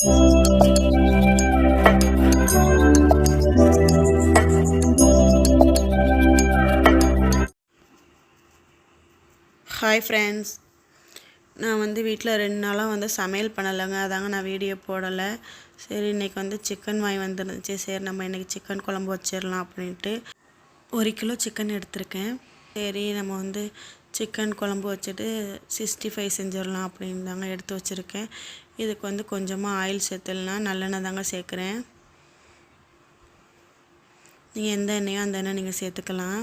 Hi friends நான் வந்து வீட்டில் ரெண்டு நாளாக வந்து சமையல் பண்ணலைங்க. அதாங்க நான் வீடியோ போடலை. சரி இன்றைக்கி வந்து சிக்கன் வாங்கி வந்துருந்துச்சு. சரி நம்ம இன்றைக்கி சிக்கன் குழம்பு வச்சிடலாம் அப்படின்ட்டு ஒரு கிலோ சிக்கன் எடுத்திருக்கேன். சரி நம்ம வந்து சிக்கன் குழம்பு வச்சுட்டு சிக்ஸ்டி ஃபைவ் செஞ்சிடலாம் அப்படின்னு தாங்க எடுத்து வச்சுருக்கேன். இதுக்கு வந்து கொஞ்சமாக ஆயில் சேர்த்துடலாம் நல்லெண்ணெய் தாங்க சேர்க்குறேன். நீங்கள் எந்த எண்ணெயோ அந்த எண்ணெய் நீங்கள் சேர்த்துக்கலாம்.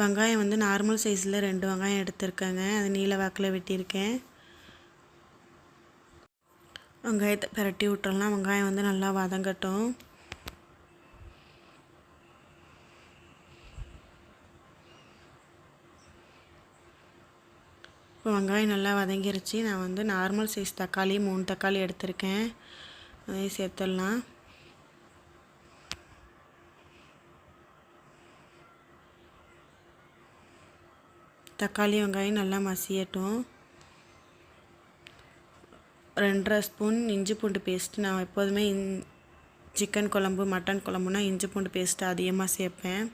வெங்காயம் வந்து நார்மல் சைஸில் ரெண்டு வெங்காயம் எடுத்திருக்கேங்க. அது நீல வாக்கில் வெட்டியிருக்கேன். வெங்காயத்தை பிரட்டி விட்டுறலாம். வெங்காயம் வந்து நல்லா வதங்கட்டும். இப்போ வெங்காயம் நல்லா வதங்கிருச்சு. நான் வந்து நார்மல் சைஸ் தக்காளி மூணு தக்காளி எடுத்திருக்கேன். அதையும் சேர்த்துடலாம். தக்காளி வெங்காயம் நல்லா மசியட்டும். ரெண்டரை ஸ்பூன் இஞ்சி பூண்டு பேஸ்ட் நான் எப்போதுமே இன் சிக்கன் குழம்பு மட்டன் குழம்புனா இஞ்சி பூண்டு பேஸ்ட்டு அதிகமாக சேர்ப்பேன்.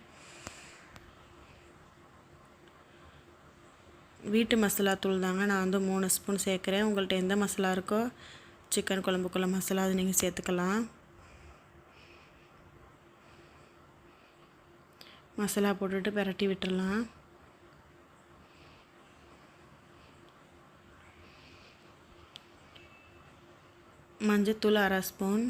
வீட்டு மசாலா தூள் தாங்க நான் வந்து மூணு ஸ்பூன் சேர்க்குறேன். உங்கள்கிட்ட எந்த மசாலா இருக்கோ சிக்கன் குழம்புக்குள்ள மசாலா அது நீங்கள் சேர்த்துக்கலாம். மசாலா போட்டுட்டு பிரட்டி விட்டுடலாம் மஞ்சத்தூள் அரை ஸ்பூன்.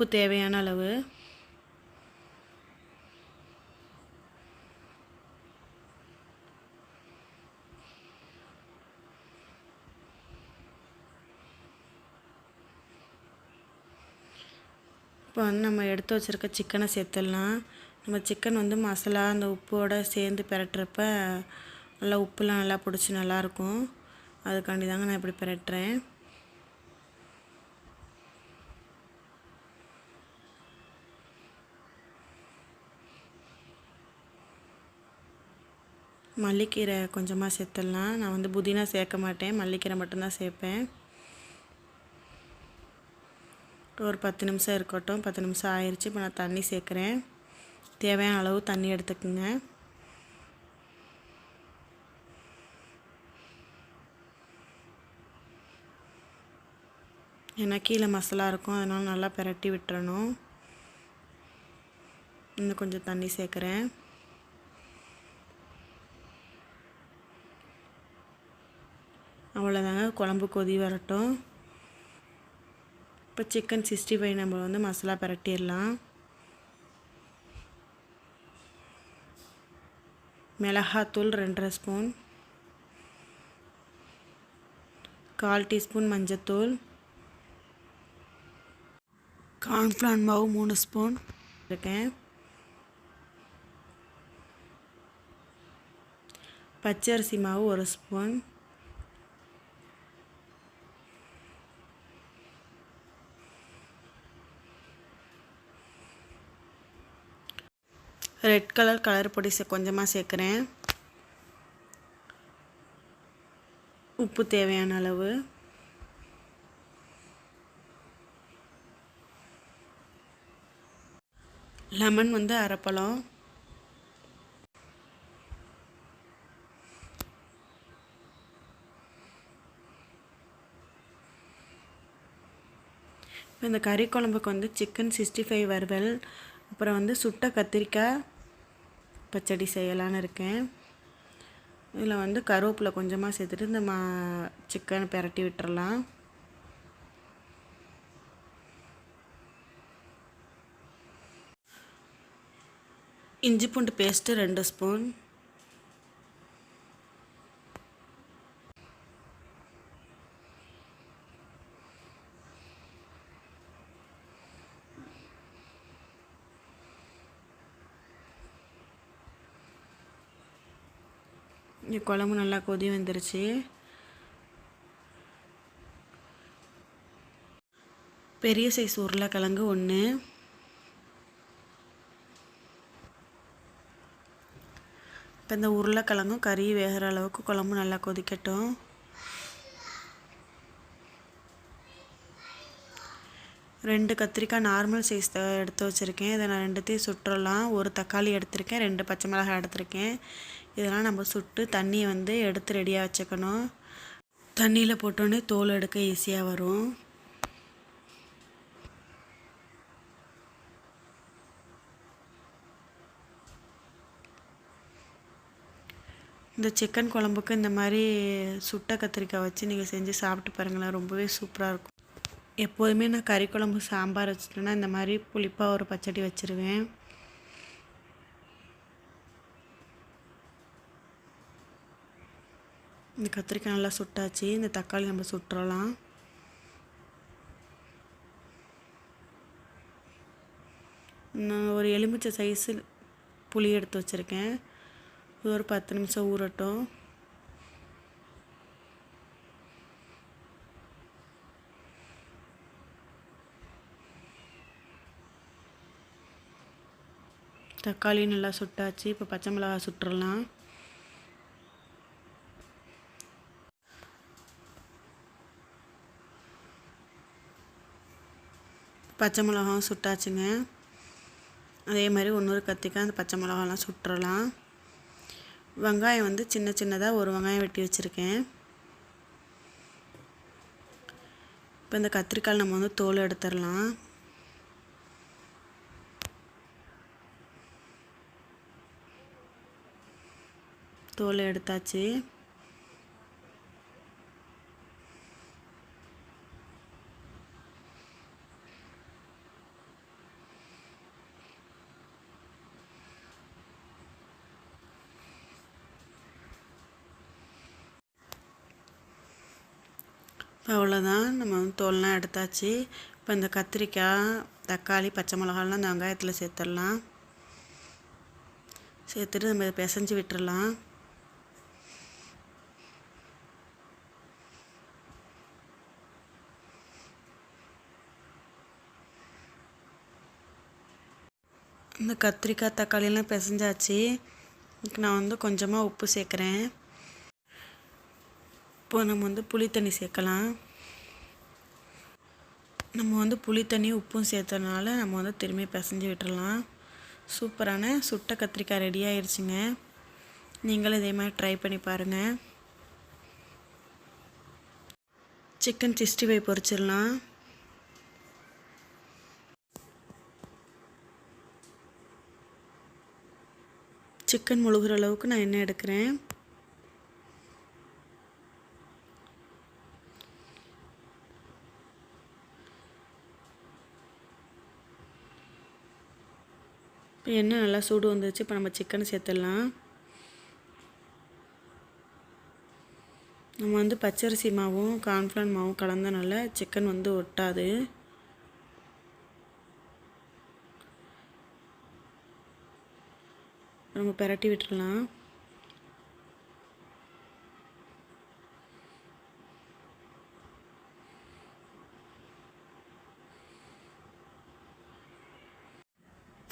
உப்பு தேவையான அளவு. இப்போ வந்து நம்ம எடுத்து வச்சுருக்க சிக்கனை சேர்த்துடலாம். நம்ம சிக்கன் வந்து மசாலா அந்த உப்போடு சேர்ந்து பிரட்டுறப்ப நல்லா உப்புலாம் நல்லா பிடிச்சி நல்லாயிருக்கும் அதுக்காண்டி தாங்க நான் இப்படி பிரட்டுறேன். மல்லிக்கீரை கொஞ்சமாக சேர்த்துடலாம். நான் வந்து புதினா சேர்க்க மாட்டேன். மல்லிக்கீரை மட்டும்தான் சேர்ப்பேன். ஒரு பத்து நிமிஷம் இருக்கட்டும். பத்து நிமிஷம் ஆயிடுச்சு இப்போ நான் தண்ணி சேர்க்குறேன். தேவையான அளவு தண்ணி எடுத்துக்குங்க. ஏன்னா கீழே மசாலா இருக்கும். அதனால் நல்லா பிரட்டி விட்டுறணும். இன்னும் கொஞ்சம் தண்ணி சேர்க்குறேன். அவ்வளோதாங்க குழம்பு கொதி வரட்டும். இப்போ சிக்கன் சிக்ஸ்டி ஃபைவ் நம்ம வந்து மசாலா பரட்டிடலாம். மிளகாத்தூள் ரெண்டரை ஸ்பூன். கால் டீஸ்பூன் மஞ்சத்தூள். கார்ன்ஃப்ளான் மாவு மூணு ஸ்பூன். இருக்கேன். பச்சரிசி மாவு ஒரு ஸ்பூன். ரெட் கலர் கலர் பொடி கொஞ்சமாக சேர்க்குறேன். உப்பு தேவையான அளவு. லெமன் வந்து அரைப்பழம். இப்போ இந்த கறி குழம்புக்கு வந்து சிக்கன் சிக்ஸ்டி ஃபைவ் வறுவல் அப்புறம் வந்து சுட்ட கத்திரிக்காய் பச்சடி செய்யலான்னு இருக்கேன். இதில் வந்து கருவேப்பிலை கொஞ்சமாக சேர்த்துட்டு இந்த மா சிக்கன் பிரட்டி விட்டுறலாம். இஞ்சி பூண்டு பேஸ்ட்டு ரெண்டு ஸ்பூன். குழம்பு நல்லா கொதி வந்துருச்சு. பெரிய சைஸ் உருளைக்கிழங்கு ஒன்று இப்போ இந்த உருளைக்கிழங்கும் கறி வேகிற அளவுக்கு குழம்பு நல்லா கொதிக்கட்டும். ரெண்டு கத்திரிக்காய் நார்மல் சைஸ் எடுத்து வச்சுருக்கேன். இதை நான் ரெண்டுத்தையும் சுட்டுறலாம். ஒரு தக்காளி எடுத்திருக்கேன். ரெண்டு பச்சை மிளகாய் எடுத்திருக்கேன். இதெல்லாம் நம்ம சுட்டு தண்ணியை வந்து எடுத்து ரெடியாக வச்சுக்கணும். தண்ணியில் போட்டோன்னே தோல் எடுக்க ஈஸியாக வரும். இந்த சிக்கன் குழம்புக்கு இந்த மாதிரி சுட்ட கத்திரிக்காய் வச்சு நீங்கள் செஞ்சு சாப்பிட்டு பாருங்களேன் ரொம்பவே சூப்பராக இருக்கும். எப்போதுமே நான் கறி குழம்பு சாம்பார் வச்சுட்டேன்னா இந்த மாதிரி புளிப்பாக ஒரு பச்சடி வச்சுருவேன். இந்த கத்திரிக்காய் நல்லா சுட்டாச்சு இந்த தக்காளி நம்ம சுட்டுறலாம். நான் ஒரு எலுமிச்சை சைஸு புளி எடுத்து வச்சுருக்கேன். இது ஒரு பத்து நிமிஷம் ஊறட்டும். தக்காளி நல்லா சுட்டாச்சு இப்போ பச்சை மிளகாய் சுட்டுறலாம். பச்சை மிளகாவும் சுட்டாச்சுங்க. அதே மாதிரி இன்னொரு கத்திக்காய் அந்த பச்சை மிளகாலாம் சுட்டுறலாம். வெங்காயம் வந்து சின்ன சின்னதாக ஒரு வெங்காயம் வெட்டி வச்சுருக்கேன். இப்போ இந்த கத்திரிக்காய் நம்ம வந்து தோல் எடுத்துடலாம். தோல் எடுத்தாச்சு. இப்போ அவ்வளோதான் நம்ம வந்து தோல்லாம் எடுத்தாச்சு. இப்போ இந்த கத்திரிக்காய் தக்காளி பச்சை மிளகாலாம் இந்த வெங்காயத்தில் சேர்த்துடலாம். சேர்த்துட்டு நம்ம இதை பிசைஞ்சு விட்டுடலாம் இந்த கத்திரிக்காய் தக்காளியெல்லாம் பிசைஞ்சாச்சு. நான் வந்து கொஞ்சமாக உப்பு சேர்க்குறேன். இப்போ நம்ம வந்து புளி தண்ணி சேர்க்கலாம். நம்ம வந்து புளி தண்ணி உப்பும் சேர்த்தனால நம்ம வந்து திரும்பி பிசைஞ்சு விட்டுடலாம் சூப்பரான சுட்ட கத்திரிக்காய் ரெடி ஆயிடுச்சுங்க நீங்களும் இதே மாதிரி ட்ரை பண்ணி பாருங்கள் சிக்கன் சிக்ஸ்டி ஃபைவ் பொரிச்சிடலாம் சிக்கன் முழுகிற அளவுக்கு நான் எண்ணெய் எடுக்கிறேன். எண்ணெய் நல்லா சூடு வந்துச்சு இப்போ நம்ம சிக்கனை சேர்த்துடலாம். நம்ம வந்து பச்சரிசி மாவும் கார்ன்ஃப்ளவர் மாவும் கலந்தனால சிக்கன் வந்து ஒட்டாது. நம்ம பெரட்டி விட்டுடலாம்.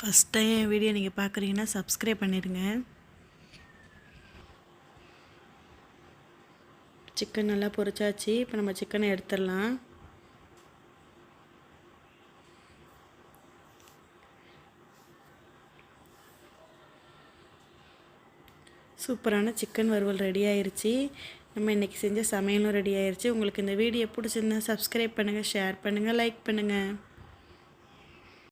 ஃபஸ்ட் டைம் என் வீடியோ நீங்கள் பார்க்குறீங்கன்னா சப்ஸ்கிரைப் பண்ணிடுங்க சிக்கன் நல்லா பொரிச்சாச்சு. இப்போ நம்ம சிக்கனை எடுத்துடலாம். சூப்பரான சிக்கன் வறுவல் ரெடி ஆயிடுச்சு நம்ம இன்றைக்கி செஞ்ச சமையலும் ரெடி ஆயிடுச்சு உங்களுக்கு இந்த வீடியோ பிடிச்சிருந்தா சப்ஸ்கிரைப் பண்ணுங்கள் ஷேர் பண்ணுங்கள் லைக் பண்ணுங்கள்